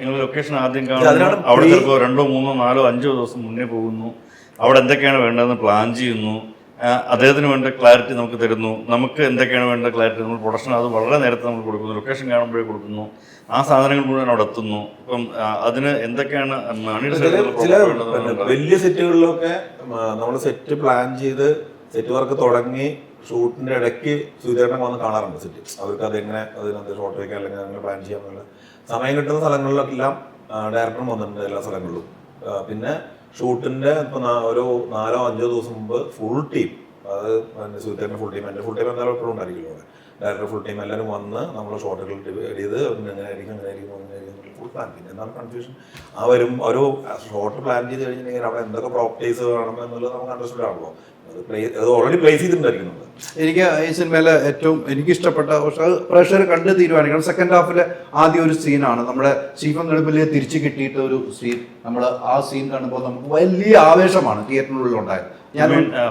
Location ആദ്യം കാണുന്നു. അവിടെ ചിലപ്പോൾ രണ്ടോ മൂന്നോ നാലോ അഞ്ചോ ദിവസം മുന്നേ പോകുന്നു. അവിടെ എന്തൊക്കെയാണ് വേണ്ടതെന്ന് പ്ലാൻ ചെയ്യുന്നു. അദ്ദേഹത്തിന് വേണ്ട ക്ലാരിറ്റി നമുക്ക് തരുന്നു. നമുക്ക് എന്തൊക്കെയാണ് വേണ്ട ക്ലാരിറ്റി നമ്മൾ പ്രൊഡക്ഷൻ അത് വളരെ നേരത്തെ നമ്മൾ കൊടുക്കുന്നു. ലൊക്കേഷൻ കാണുമ്പോഴേ കൊടുക്കുന്നു. ആ സാധനങ്ങൾ മുഴുവൻ അവിടെ എത്തുന്നു. അപ്പം അതിന് എന്തൊക്കെയാണ്. വലിയ സെറ്റുകളിലൊക്കെ നമ്മൾ സെറ്റ് പ്ലാൻ ചെയ്ത് സെറ്റ് വർക്ക് തുടങ്ങി ഷൂട്ടിന്റെ ഇടയ്ക്ക് സുധീരനെ വന്ന് കാണാറുണ്ട് സെറ്റ് അവർക്ക് അത് എങ്ങനെ അതിനകത്ത് ഷോട്ട് വയ്ക്കാൻ അല്ലെങ്കിൽ അങ്ങനെ പ്ലാൻ ചെയ്യാന്നുള്ള സമയം കിട്ടുന്ന സ്ഥലങ്ങളിലൊക്കെല്ലാം ഡയറക്ടർ വന്നിട്ടുണ്ട് എല്ലാ സ്ഥലങ്ങളിലും. പിന്നെ ഷൂട്ടിന്റെ ഇപ്പൊ ഒരു നാലോ അഞ്ചോ ദിവസം മുമ്പ് ഫുൾ ടീം അത് സുധീരന്റെ ഫുൾ ടീം എന്റെ ഫുൾ ടീം എന്തായാലും എപ്പോഴും ഉണ്ടായിരിക്കുമല്ലോ ഡയറക്ടർ ഫുൾ ടൈം എല്ലാവരും വന്ന് നമ്മൾ ഷോട്ടുകൾ ഡിവൈഡ് ചെയ്ത് അങ്ങനെയായിരിക്കും അങ്ങനെയായിരിക്കും അങ്ങനെയായിരിക്കും ഫുൾ പ്ലാൻ പിന്നെ എന്താണ് കൺഫ്യൂഷൻ ആ വരും ഒരു ഷോട്ട് പ്ലാൻ ചെയ്ത് കഴിഞ്ഞിട്ടുണ്ടെങ്കിൽ അവിടെ എന്തൊക്കെ പ്രോപ്പർട്ടീസ് വേണം എന്നുള്ളത് നമുക്ക് അണ്ടർസ്റ്റാൻഡ് ആണല്ലോ. അത് ഓൾറെഡി പ്ലേസ് ചെയ്തിട്ടുണ്ടായിരിക്കുന്നുണ്ട് എനിക്ക് ഈ സിനിമയിലെ ഏറ്റവും എനിക്ക് ഇഷ്ടപ്പെട്ട പക്ഷെ അത് പ്രേക്ഷകർ കണ്ട് തീരുമാനിക്കണം. സെക്കൻഡ് ഹാഫിലെ ആദ്യ ഒരു സീനാണ് നമ്മുടെ ശിവൻ നെടുമ്പലിയെ തിരിച്ചു കിട്ടിയിട്ട് ഒരു സീൻ നമ്മൾ ആ സീൻ കാണുമ്പോൾ നമുക്ക് വലിയ ആവേശമാണ് തിയേറ്ററിനുള്ളിൽ ഉണ്ടായത്.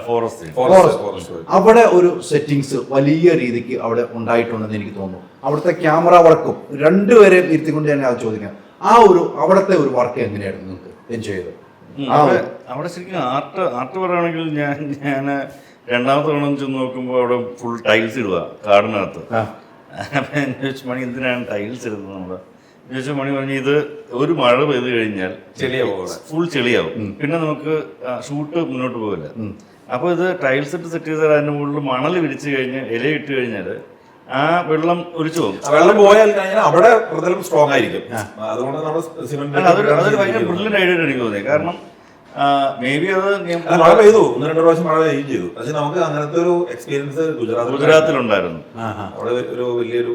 ഫോറസ്റ്റ് ഫോറസ്റ്റ് അവിടെ ഒരു സെറ്റിങ്സ് വലിയ രീതിക്ക് അവിടെ ഉണ്ടായിട്ടുണ്ടെന്ന് എനിക്ക് തോന്നുന്നു. അവിടുത്തെ ക്യാമറ വർക്കും രണ്ടുപേരെയും ഇരുത്തിക്കൊണ്ട് തന്നെ അത് ചോദിക്കാം. ആ ഒരു അവിടുത്തെ ഒരു വർക്ക് എങ്ങനെയായിരുന്നു നിങ്ങൾക്ക് എൻജോയ് ചെയ്തത്? ആ അവിടെ ശരിക്കും ആർട്ട് ആർട്ട് പറയുകയാണെങ്കിൽ ഞാൻ ഞാൻ രണ്ടാമത്തെ തവണ ചെന്ന് നോക്കുമ്പോൾ അവിടെ ഫുൾ ടൈൽസ് ഇടുക കാടിനകത്ത്. അപ്പം ഞാൻ ചോദിച്ചു മണി എന്തിനാണ് ടൈൽസ് ഇടുന്നത് നമ്മൾ ചോദിച്ചു മണി പറഞ്ഞു ഇത് ഒരു മഴ പെയ്ത് കഴിഞ്ഞാൽ ചെളിയാവും. ഫുൾ ചെളിയാവും. പിന്നെ നമുക്ക് ഷൂട്ട് മുന്നോട്ട് പോകില്ല അപ്പോൾ ഇത് ടൈൽസ് ഇട്ട് സെറ്റ് ചെയ്താൽ അതിന്റെ മുകളിൽ മണൽ വിരിച്ചു കഴിഞ്ഞ് ഇല ഇട്ട് കഴിഞ്ഞാൽ ആ വെള്ളം ഒലിച്ചു പോകും. വെള്ളം പോയാൽ അവിടെ പ്രതലം സ്ട്രോങ് ആയിരിക്കും. അതുകൊണ്ട് നമ്മൾ സിമെന്റ് അതൊരു ഭയങ്കര ബ്രില്യന്റ് ഐഡിയ എനിക്ക് തോന്നിയത്. കാരണം മേ ബി അത് മഴ പെയ്തു. ഒന്ന് രണ്ട് പ്രാവശ്യം മഴ പെയ്യുകയും ചെയ്തു. പക്ഷെ നമുക്ക് അങ്ങനത്തെ ഒരു എക്സ്പീരിയൻസ് ഗുജറാത്തിൽ ഗുജറാത്തിലുണ്ടായിരുന്നു. അവിടെ ഒരു വലിയൊരു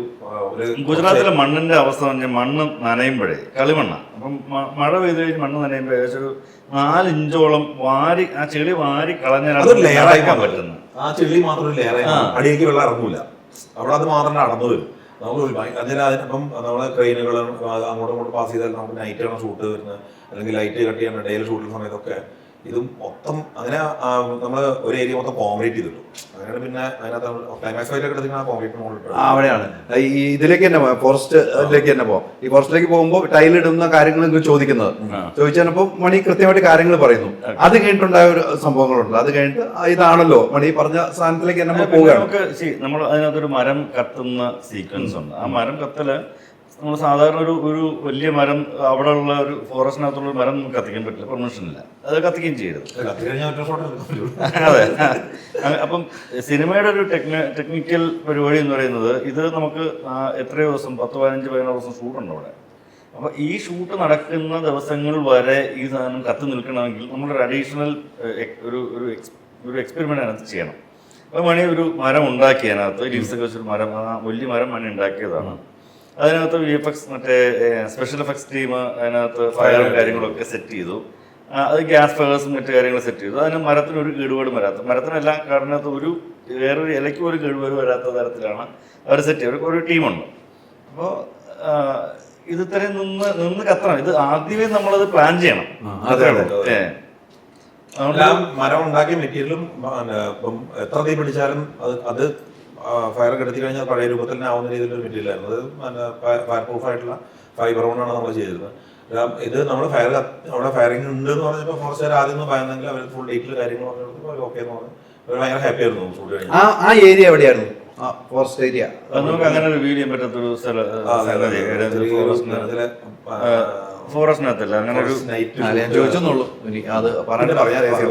ഗുജറാത്തിലെ മണ്ണിന്റെ അവസ്ഥ പറഞ്ഞാൽ മണ്ണ് നനയുമ്പോഴേ കളിമണ്ണ. അപ്പം മഴ പെയ്ത് കഴിഞ്ഞ് മണ്ണ് നനയുമ്പോൾ ഏകദേശം ഒരു നാലിഞ്ചോളം വാരി ആ ചെളി വാരി കളഞ്ഞാൽ ലെയറായിക്കാൻ പറ്റുന്നു ആ ചെളി മാത്രം ലെയറായി അടിയേക്ക് വെള്ളം ഇറങ്ങൂല. അവിടെ അത് മാത്രമേ അടന്നു വരും. നമുക്ക് അതിന് അതിനപ്പം നമ്മളെ ട്രെയിനുകൾ അങ്ങോട്ടും ഇങ്ങോട്ടും പാസ് ചെയ്താൽ നമുക്ക് നൈറ്റ് ആണ് ഷൂട്ട് വരുന്നത്. അല്ലെങ്കിൽ ലൈറ്റ് കട്ട് ചെയ്യാൻ ഡേയിൽ ഷൂട്ടിൽ സമയത്തൊക്കെ ഇത് മൊത്തം അങ്ങനെ നമ്മൾ ഒരു ഏരിയ മൊത്തം കോൺക്രീറ്റ് ചെയ്തിട്ടു. അങ്ങനെയാണ് പിന്നെ അതിനകത്ത് ക്ലൈമാക്സ് എടുത്തിട്ട് ആ കോൺക്രീറ്റ് മുകളിൽ അവിടെയാണ്. ഈ ഇതിലേക്ക് തന്നെ ഫോറസ്റ്റിലേക്ക് തന്നെ പോവാം. ഈ ഫോറസ്റ്റിലേക്ക് പോകുമ്പോൾ ടൈലിടുന്ന കാര്യങ്ങൾ ചോദിക്കുന്നത്. ചോദിച്ചപ്പോൾ മണി കൃത്യമായിട്ട് കാര്യങ്ങൾ പറയുന്നു. അത് കഴിഞ്ഞിട്ടുണ്ടായ ഒരു സംഭവങ്ങളുണ്ട്. അത് കഴിഞ്ഞിട്ട് ഇതാണല്ലോ മണി പറഞ്ഞ സ്ഥാനത്തിലേക്ക് തന്നെ നമ്മൾ പോവുകയാണ്. നമുക്ക് നമ്മൾ അതിനകത്തൊരു മരം കത്തുന്ന സീക്വൻസ് ഉണ്ട്. ആ മരം കത്തൽ നമ്മൾ സാധാരണ ഒരു ഒരു വലിയ മരം അവിടെ ഉള്ള ഒരു ഫോറസ്റ്റിനകത്തുള്ള ഒരു മരം നമുക്ക് കത്തിക്കാൻ പറ്റില്ല. പെർമിഷൻ ഇല്ല. അത് കത്തിക്കുകയും ചെയ്യരുത്. അതെ അപ്പം സിനിമയുടെ ഒരു ടെക്നി ടെക്നിക്കൽ പരിപാടി എന്ന് പറയുന്നത് ഇത് നമുക്ക് എത്രയോ ദിവസം പത്ത് പതിനഞ്ച് പതിനാറ് ദിവസം ഷൂട്ടുണ്ട് അവിടെ. അപ്പോൾ ഈ ഷൂട്ട് നടക്കുന്ന ദിവസങ്ങൾ വരെ ഈ സാധനം കത്തി നിൽക്കണമെങ്കിൽ നമ്മളൊരു അഡീഷണൽ ഒരു ഒരു ഒരു എക്സ്പെരിമെന്റ് അതിനകത്ത് ചെയ്യണം. അപ്പോൾ മണി ഒരു മരം ഉണ്ടാക്കി അതിനകത്ത് ലീവ്സൊക്കെ വെച്ചൊരു മരം വലിയ മരം മണി ഉണ്ടാക്കിയതാണ്. അതിനകത്ത് വി എഫ് എക്സ് മറ്റേ സ്പെഷ്യൽ എഫക്ട്സ് ടീം അതിനകത്ത് ഫയറും കാര്യങ്ങളൊക്കെ സെറ്റ് ചെയ്തു. അത് ഗ്യാസ് ഫയർസും മറ്റു കാര്യങ്ങൾ സെറ്റ് ചെയ്തു. അതിന് മരത്തിന് ഒരു കേടുപാട് വരാത്ത മരത്തിനെല്ലാം കാടിനകത്ത് ഒരു വേറൊരു ഇലയ്ക്ക് ഒരു കേടുപാട് വരാത്ത തരത്തിലാണ് അവർ സെറ്റ് ചെയ്തത്. ഒരു ടീമുണ്ട്. അപ്പോൾ ഇത് ഇത്രയും നിന്ന് നിന്ന് കത്തണം. ഇത് ആദ്യമേ നമ്മളത് പ്ലാൻ ചെയ്യണം. അതെ. മരം ഉണ്ടാക്കിയ മെറ്റീരിയലും എത്ര തീ പിടിച്ചാലും അത് അത് ഫയർ കെടുത്തി കഴിഞ്ഞാൽ പഴയ രൂപത്തിൽ തന്നെ ആവുന്ന രീതിയിലൊരു മെറ്റീരിയലായിരുന്നു അതായത് അത് ഫയർ പ്രൂഫ് ആയിട്ടുള്ള ഫൈബർ കൊണ്ടാണ് നമ്മൾ ചെയ്തിരുന്നത്. ഇത് നമ്മൾ ഫയർ അവിടെ ഫയറിംഗ് ഉണ്ട് എന്ന് പറഞ്ഞപ്പോൾ ഫോറസ്റ്റുകാർ ആദ്യം ഒന്ന് ഭയന്നെങ്കിൽ അവർ ഫുൾ ഡീറ്റെയിൽ കാര്യങ്ങൾ പറഞ്ഞു കൊടുത്തപ്പോൾ ഓക്കെ എന്ന് പറഞ്ഞു. അവർ ഭയങ്കര ഹാപ്പി ആയിരുന്നു ഷൂട്ട് കഴിഞ്ഞു. ആ ആ ഏരിയ എവിടെയായിരുന്നു ആ ഫോറസ്റ്റ് ഏരിയ നമുക്ക് അങ്ങനെ റിവീൽ ചെയ്യാൻ പറ്റാത്തൊരു സ്ഥലം ഫോറസ്റ്റിനകത്തല്ല അങ്ങനെ ഒരു ചോദിച്ചെന്നുള്ളൂ. അത് പറഞ്ഞിട്ട് പറയാൻ രഹസ്യം.